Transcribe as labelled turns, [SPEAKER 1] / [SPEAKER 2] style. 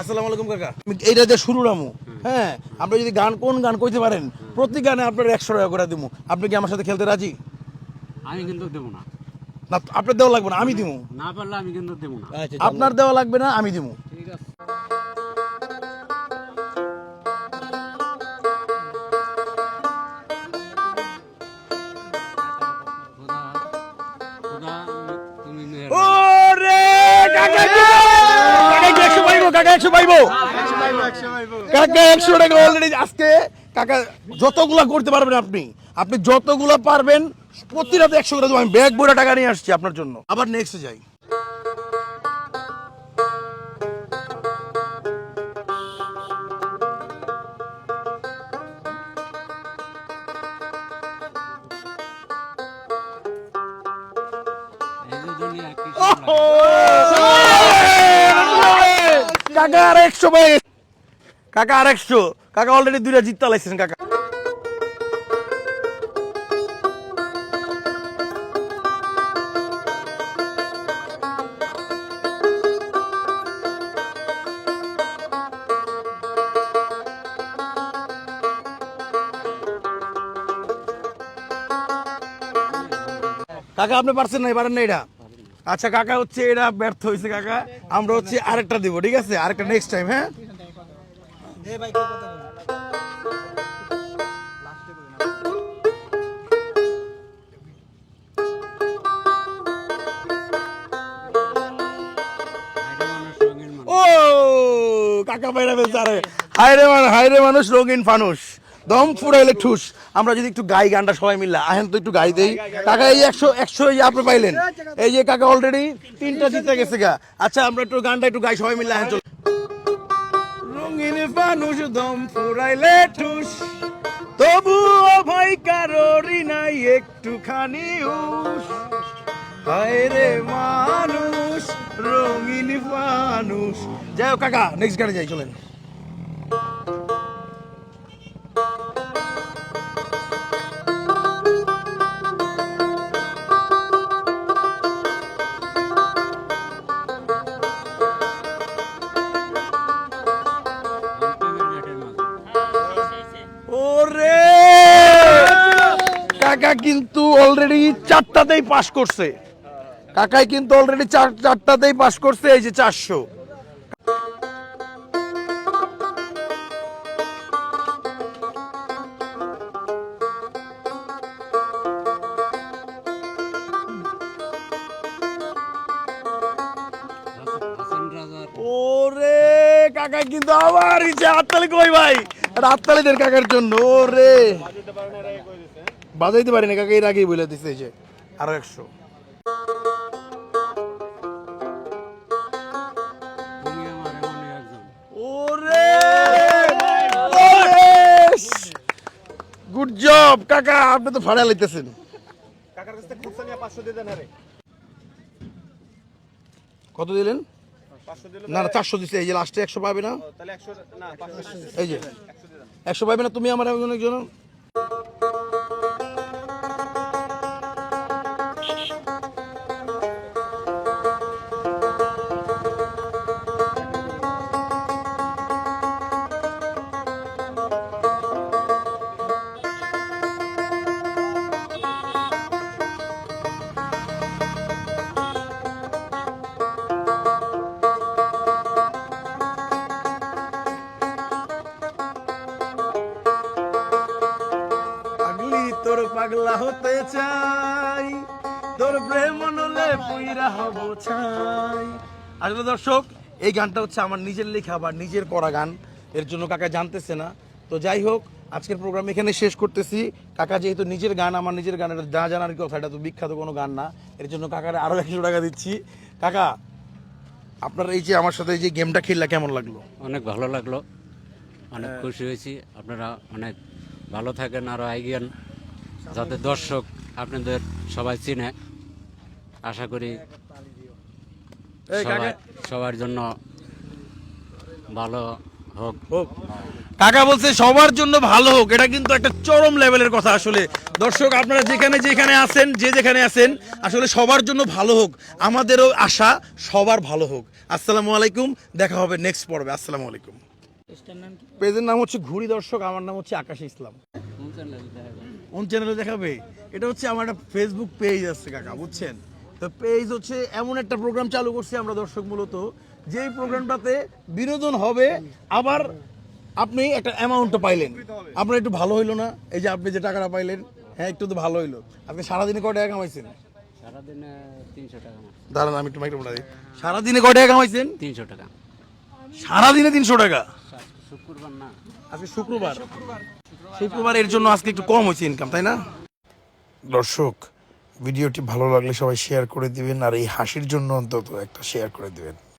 [SPEAKER 1] আসসালামু আলাইকুম কাকা। আমি এইটা যে শুরু রামু। হ্যাঁ আপনি যদি গান কোন গান কইতে পারেন প্রতি গানে আপনার একশো টাকা করে দিব আপনি কি আমার সাথে খেলতে রাজি?
[SPEAKER 2] আমি কিন্তু দেবো না।
[SPEAKER 1] না আপনার দেওয়া লাগবে না আমি দিব
[SPEAKER 2] না পারলে আমি কিন্তু দেবো না।
[SPEAKER 1] আপনার দেওয়া লাগবে না আমি দিব কাকা একশো পাইবো? কাকা একশো টাকা অলরেডি আজকে কাকা যতগুলা করতে পারবেন আপনি আপনি যতগুলা পারবেন প্রতি রাতে একশো করে আমি ব্যাগ বইটা টাকা নিয়ে আসছি আপনার জন্য। আবার নেক্সট যাই।
[SPEAKER 2] কি
[SPEAKER 1] কাকা আর একশো ভাই। কাকা আর একশো। কাকা অলরেডি দুইটা জিততে লাইছেন কাকা। কাকা, আপনি পারছেন না পারেন না এটা? আচ্ছা কাকা হচ্ছে এটা ব্যর্থ হয়েছে কাকা। আমরা হচ্ছে আরেকটা দিব, ঠিক আছে? আরেকটা নেক্সট টাইম হ্যাঁ? ও, কাকা বাইরা ফেলছে আরে। মানুষ হায়রে মানুষ রঙিন ফানুষ। দম ফুরাইলে ঠুস। আমরা যদি একটু গাই গানটা সবাই মিললে আহেন তো একটু গাই দেই। কাকা এই একশো একশো এই আপনি পাইলেন, এই যে কাকা অলরেডি তিনটা জিতে গেছে গা। আচ্ছা আমরা একটু গানটা একটু গাই, সবাই মিললে আহেন চল। রঙিন ফানুষ দম ফুরাইলে ঠুস। তবুও ভাই কারোরই নাই, একটুখানি হায় রে মানুষ, রঙিন মানুষ। যাই কাকা নেক্সট গাড়ি যাই, চলেন। কিন্তু অলরেডি চারটাতেই পাস করছে। কাকাই কিন্তু অলরেডি চার, চারটাতেই পাস করছে, এই যে চারশো। কাকা কিন্তু আবার হাততালি কই ভাই? হাততালি দেন কাকার জন্য, ওরে। বাজাইতে পারি না কাকা এর আগেই বলে দিছে এই যে আরও একশো। গুড জব কাকা আপনি তো ভাড়া লইতেছেন। কত দিলেন? না না চারশো দিচ্ছে এই যে লাস্টে একশো পাবে না? এই যে একশো পাবে না তুমি আমার একজন একজন? পাগলা হতে চাই তোর প্রেম নলে পুইরা হব চাই আসলে দর্শক এই গানটা হচ্ছে আমার নিজের লেখা বা নিজের করা গান এর জন্য কাকা জানতেছে না। তো যাই হোক আজকের প্রোগ্রাম এখানে শেষ করতেছি। কাকা যেহেতু নিজের গান আমার নিজের গান এটা না জানার কথা এটা তো বিখ্যাত কোনো গান না এর জন্য কাকার আরও একশো টাকা দিচ্ছি। কাকা আপনার এই যে আমার সাথে এই যে গেমটা খেললা কেমন লাগল?
[SPEAKER 2] অনেক ভালো লাগল। অনেক খুশি হয়েছি। আপনারা অনেক ভালো থাকেন আরও এগিয়েন যাতে দর্শক আপনাদের সবাই চিনে আশা করি
[SPEAKER 1] এই
[SPEAKER 2] সবার জন্য ভালো হোক।
[SPEAKER 1] হোক। কাকা বলছে সবার জন্য ভালো হোক এটা কিন্তু একটা চরম লেভেলের কথা আসলে। দর্শক আপনারা যেখানে যেখানে আছেন যে যেখানে আছেন আসলে সবার জন্য ভালো হোক। আমাদেরও আশা সবার ভালো হোক। আসসালামু আলাইকুম দেখা হবে নেক্সট পর্বে। আসসালামু আলাইকুম। পেজের নাম হচ্ছে ঘুরি দর্শক আমার নাম হচ্ছে আকাশ ইসলাম। কোন চ্যানেলে দেখাবে। এটা হচ্ছে আমার একটা ফেসবুক পেজ আছে কাকা বুঝছেন? তো পেজ হচ্ছে এমন একটা প্রোগ্রাম চালু করছি আমরা দর্শক মূলত যেই প্রোগ্রামটাতে বিনোদন হবে আবার আপনি একটা অ্যামাউন্টও পাইলেন। আপনার একটু ভালো হইল না? এই যে আপনি যে টাকাটা পাইলেন হ্যাঁ একটু তো ভালো হইল। আপনি সারাদিনে কয় টাকা কামাইছেন? দাঁড়ান আমি একটু মাইক্রোফোনটা দিই। সারাদিনে কয় টাকা কামাইছেন?
[SPEAKER 2] তিনশো টাকা।
[SPEAKER 1] সারাদিনে তিনশো টাকা?
[SPEAKER 2] শুক্রবার না।
[SPEAKER 1] আজকে শুক্রবার। শুক্রবার এর জন্য আজকে একটু কম হয়েছে ইনকাম তাই না? দর্শক ভিডিওটি ভালো লাগলে সবাই শেয়ার করে দিবেন, আর এই হাসির জন্য অন্তত একটা শেয়ার করে দিবেন।